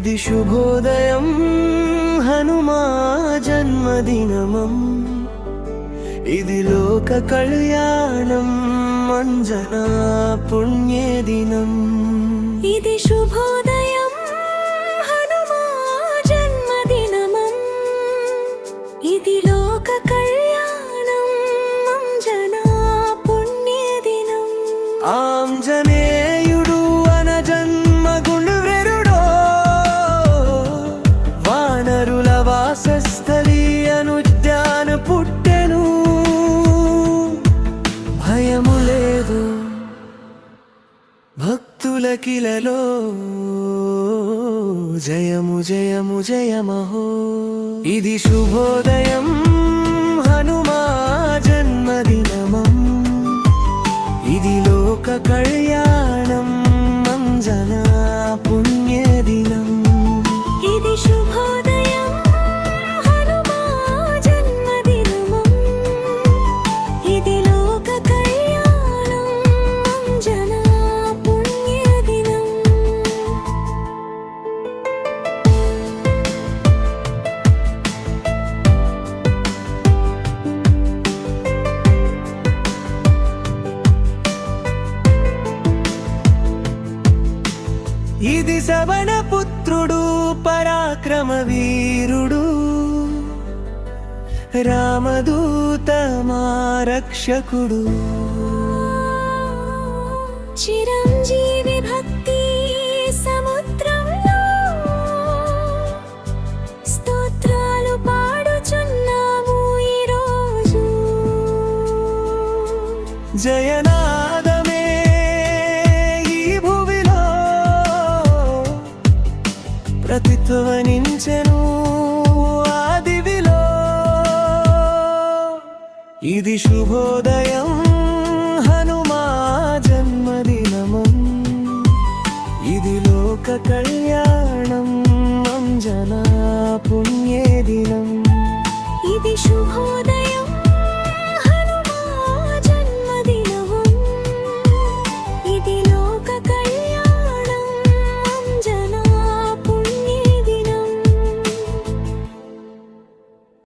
ఇది శుభోదయం హనుమా జన్మదినమం. ఇది లోక కళ్యాణం మంజనా పుణ్యే దినం ఇది శుభోదయం హనుమా జన్మదినమం. ఇది లోక కళ్యాణం కిలలో జయము జయము జయమహో. ఇది శుభోదయం. ఇది పుత్రుడు పరాక్రమ వీరుడు. రామదూత మా రక్షకుడు. చిరంజీవి భక్తి సముద్రంలో స్తోత్రాలు పాడుచున్నాము ఈరోజు. జయనాదమే ప్రతిధ్వనించెను ఆదివిలో. ఇది శుభోదయం హనుమా జన్మదినమం. ఇది లోక కళ్యాణం అంజనా పుణ్యే దినం.